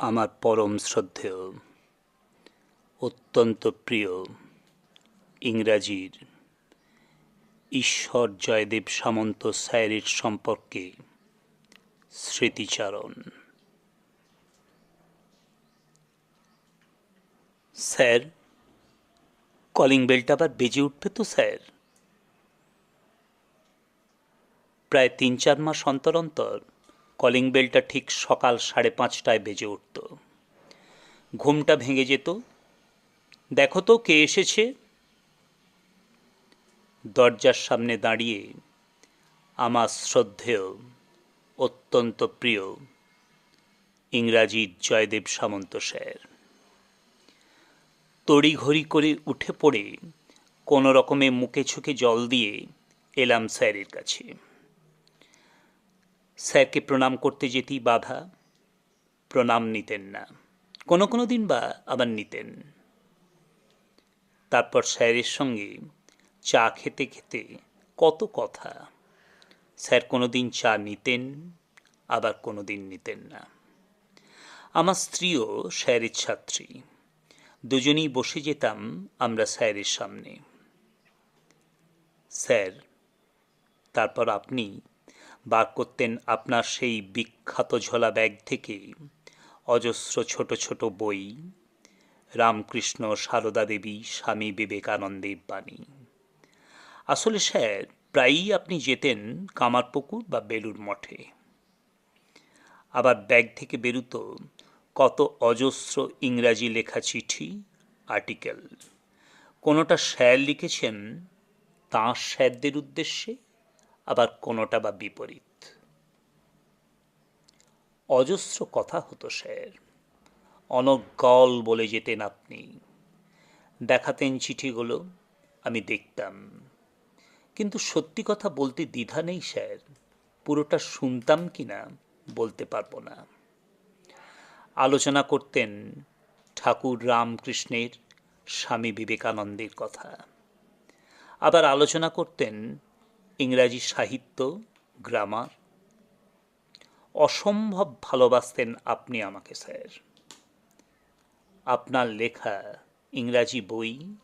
আমার পরম শ্রদ্ধেয়, অত্যন্ত প্রিয় ইংরাজির ঈশ্বর জয়দেব সামন্ত স্যারের সম্পর্কে স্মৃতিচারণ। স্যার কলিং বেলটা আবার বেজে উঠবে তো, স্যার? প্রায় তিন চার মাস অন্তর অন্তর কলিং বেলটা ঠিক সকাল সাড়ে পাঁচটায় বেজে উঠত। ঘুমটা ভেঙে যেত। দেখো তো কে এসেছে। দরজার সামনে দাঁড়িয়ে আমার শ্রদ্ধেয়, অত্যন্ত প্রিয় ইংরাজির জয়দেব সামন্ত স্যার। তড়িঘড়ি করে উঠে পড়ে কোনো রকমে মুখে ছুকে জল দিয়ে এলাম স্যারের কাছে। স্যারকে প্রণাম করতে যেতেই বাধা। প্রণাম নিতেন না। কোনো কোনো দিন বা আবার নিতেন। তারপর স্যারের সঙ্গে চা খেতে খেতে কত কথা। স্যার কোনো দিন চা নিতেন, আবার কোনো দিন নিতেন না। আমার স্ত্রীও স্যারের ছাত্রী। দুজনেই বসে যেতাম আমরা স্যারের সামনে। স্যার, তারপর আপনি বার করতেন আপনার সেই বিখ্যাত ঝোলা ব্যাগ থেকে। অজস্র ছোট ছোট বই, রামকৃষ্ণ সারদা দেবী, স্বামী বিবেকানন্দের বাণী। আসলে স্যার, প্রায়ই আপনি যেতেন কামারপুকুর বা বেলুর মঠে। আবার ব্যাগ থেকে বেরুত কত অজস্র ইংরাজি লেখা চিঠি, আর্টিকেল। কোনোটা স্যার লিখেছেন তাঁর স্যারদের উদ্দেশ্যে? আবার কোনোটা বা বিপরীত। অজস্র কথা হতো, স্যার। অনর্গল বলে যেতেন আপনি। দেখাতেন চিঠিগুলো, আমি দেখতাম। কিন্তু সত্যি কথা বলতে দ্বিধা নেই, স্যার। পুরোটা শুনতাম কি না, বলতে পারব না। আলোচনা করতেন ঠাকুর রামকৃষ্ণের স্বামী বিবেকানন্দের কথা। আবার আলোচনা করতেন ইংরাজি সাহিত্য, গ্রামার। অসম্ভব ভালোবাসতেন আপনি আমাকে, স্যার। আপনার লেখা, ইংরাজি বই,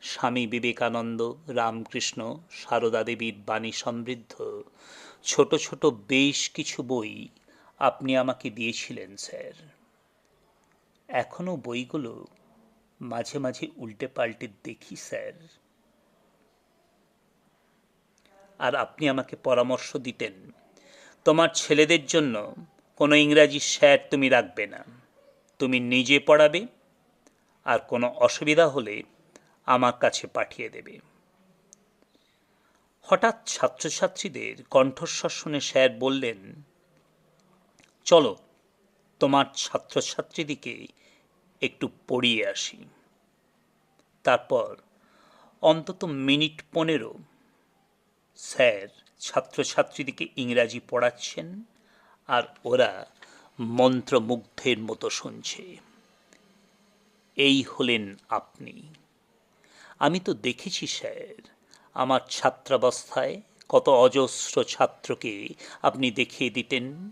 স্বামী বিবেকানন্দ, রামকৃষ্ণ, সারদা দেবীর বাণী সমৃদ্ধ, ছোট ছোট বেশ কিছু বই আপনি আমাকে দিয়েছিলেন, স্যার। এখনও বইগুলো মাঝে মাঝে উল্টে পাল্টে দেখি, স্যার। আর আপনি আমাকে পরামর্শ দিতেন। তোমার ছেলেদের জন্য কোনো ইংরাজি স্যার তুমি রাখবে না। তুমি নিজে পড়াবে, আর কোনো অসুবিধা হলে আমার কাছে পাঠিয়ে দেবে। হঠাৎ ছাত্রছাত্রীদের কণ্ঠস্বর শুনে স্যার বললেন, চলো তোমার ছাত্রছাত্রীদিকে একটু পড়িয়ে আসি। তারপর অন্তত মিনিট পনেরো স্যার ছাত্রছাত্রীদিকে ইংরাজি পড়াচ্ছেন আর ওরা মন্ত্রমুগ্ধের মতো শুনছে। এই হলেন আপনি। আমি তো দেখেছি, স্যার, আমার ছাত্রাবস্থায় কত অজস্র ছাত্রকে আপনি দেখিয়ে দিতেন।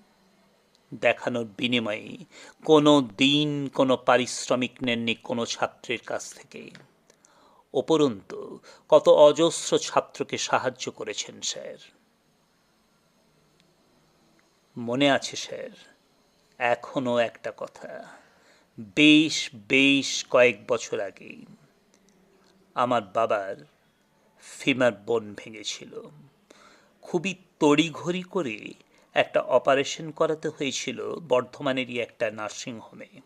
দেখানোর বিনিময়ে কোনো দিন কোনো পারিশ্রমিক নেননি কোনো ছাত্রের কাছ থেকে। উপরন্তু, কত অজস্র ছাত্রকে সাহায্য করেছেন, স্যার। মনে আছে, স্যার এখনও একটা কথা। বেশ বেশ কয়েক বছর আগে আমার বাবার ফিমার বোন ভেঙেছিল। খুবই তড়িঘড়ি করে একটা অপারেশন করাতে হয়েছিল বর্ধমানেরই একটা নার্সিংহোমে।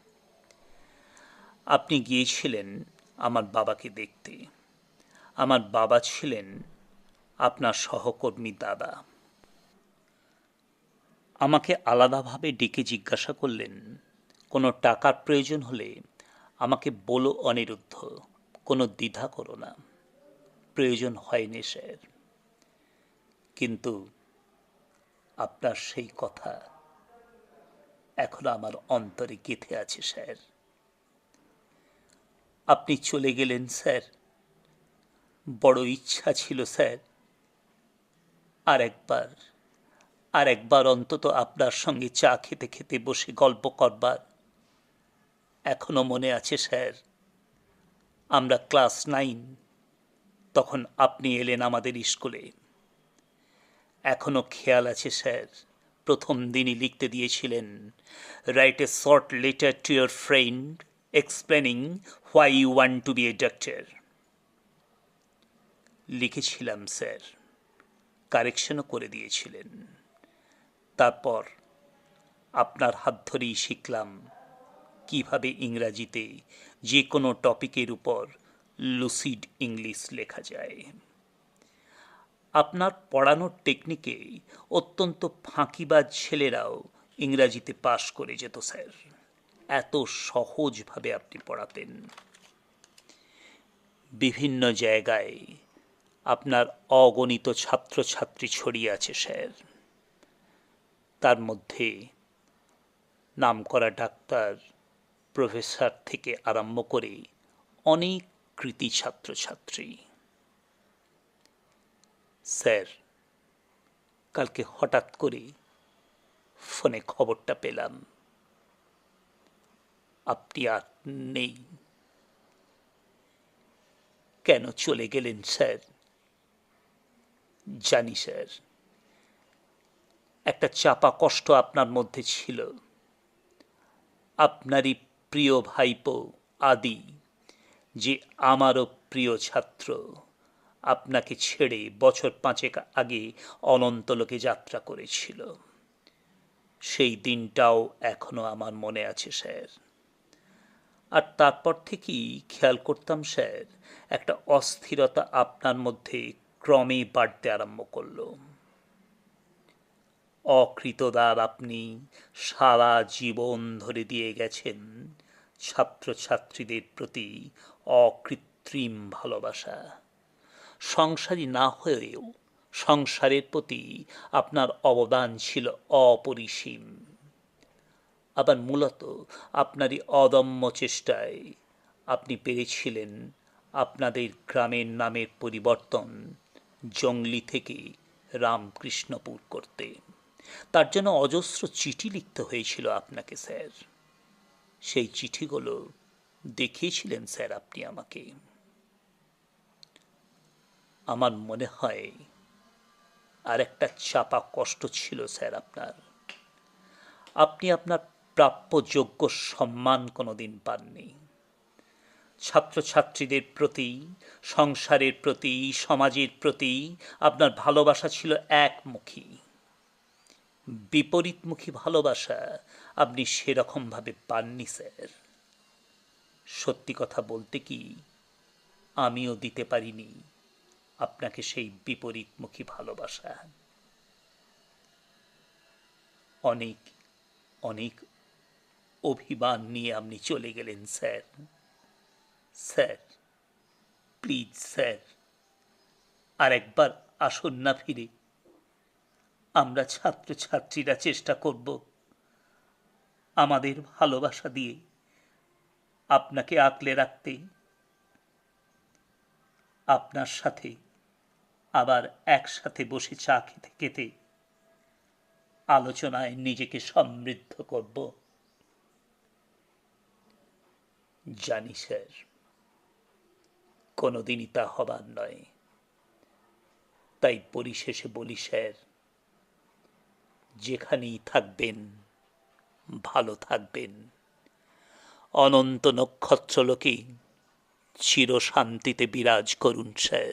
আপনি গিয়েছিলেন আমার বাবাকে দেখতে। আমার বাবা ছিলেন আপনার সহকর্মী দাদা। আমাকে আলাদাভাবে ডেকে জিজ্ঞাসা করলেন, কোনো টাকার প্রয়োজন হলে আমাকে বলো অনিরুদ্ধ, কোনো দ্বিধা করো না। প্রয়োজন হয়নি, স্যার। কিন্তু আপনার সেই কথা এখনও আমার অন্তরে গেঁথে আছে, স্যার। আপনি চলে গেলেন, স্যার। বড় ইচ্ছা ছিল, স্যার। আর একবার আর একবার অন্তত আপনার সঙ্গে চা খেতে খেতে বসে গল্প করবার। এখনও মনে আছে, স্যার, আমরা ক্লাস নাইন, তখন আপনি এলেন আমাদের স্কুলে। এখনও খেয়াল আছে, স্যার, প্রথম দিনই লিখতে দিয়েছিলেন, write a short letter to your friend explaining why you want to be a doctor লিখেছিলাম, স্যার। কারেকশনও করে দিয়েছিলেন। তারপর আপনার হাত ধরেই শিখলাম কীভাবে ইংরাজিতে যে কোনো টপিকের উপর লুসিড ইংলিশ লেখা যায়। আপনার পড়ানোর টেকনিকে অত্যন্ত ফাঁকিবাজ ছেলেরাও ইংরাজিতে পাশ করে যেত, স্যার। এত সহজভাবে আপনি পড়াতেন। বিভিন্ন জায়গায় আপনার অগণিত ছাত্রছাত্রী ছড়িয়ে আছে, স্যার। তার মধ্যে নামকরা ডাক্তার, প্রফেসর থেকে আরম্ভ করে অনেক কৃতি ছাত্রছাত্রী। স্যার, কালকে হঠাৎ করে ফোনে খবরটা পেলাম। আপনি আর নেই। কেন চলে গেলেন, স্যার? জানি, স্যার। একটা চাপা কষ্ট আপনার মধ্যে ছিল। আপনারই প্রিয় ভাইপো আদি, যে আমারও প্রিয় ছাত্র, আপনাকে ছেড়ে বছর পাঁচেক আগে অনন্তলোকে যাত্রা করেছিল। সেই দিনটাও এখনও আমার মনে আছে, স্যার। আর তারপর থেকেই খেয়াল করতাম স্যার, একটা অস্থিরতা আপনার মধ্যে ক্রমে বাড়তে আরম্ভ করল। অকৃতদার আপনি সারা জীবন ধরে দিয়ে গেছেন ছাত্রছাত্রীদের প্রতি অকৃত্রিম ভালোবাসা। সংসারী না হয়েও সংসারের প্রতি আপনার অবদান ছিল অপরিসীম। আবার মূলত আপনারই অদম্য চেষ্টায় আপনি পেরেছিলেন আপনাদের গ্রামের নামের পরিবর্তন জঙ্গলি থেকে রামকৃষ্ণপুর করতে। তার জন্য অজস্র চিঠি লিখতে হয়েছিল আপনাকে, স্যার। সেই চিঠিগুলো দেখিয়েছিলেন, স্যার, আপনি আমাকে। আমার মনে হয় আর একটা চাপা কষ্ট ছিল, স্যার, আপনার। আপনি আপনার প্রাপ্যযোগ্য সম্মান কোনোদিন পাননি। ছাত্রছাত্রীদের প্রতি, সংসারের প্রতি, সমাজের প্রতি আপনার ভালোবাসা ছিল একমুখী। বিপরীতমুখী ভালোবাসা আপনি সেরকমভাবে পাননি, স্যার। সত্যি কথা বলতে কি, আমিও দিতে পারিনি আপনাকে সেই বিপরীতমুখী ভালোবাসা। অনেক অনেক অভিমান নিয়ে আপনি চলে গেলেন, স্যার। Sir, please, sir. আর একবার আসুন না ফিরে। আমরা ছাত্রছাত্রীরা চেষ্টা করব আমাদের ভালোবাসা দিয়ে আপনাকে আঁকলে রাখতে। আপনার সাথে আবার একসাথে বসে চা খেতে খেতে আলোচনায় নিজেকে সমৃদ্ধ করব। জানি স্যার কোনোদিনই তা হবার নয়। তাই পরিশেষে বলি স্যার, যেখানেই থাকবেন, ভালো থাকবেন। অনন্ত নক্ষত্রলোকে চিরশান্তিতে বিরাজ করুন স্যার।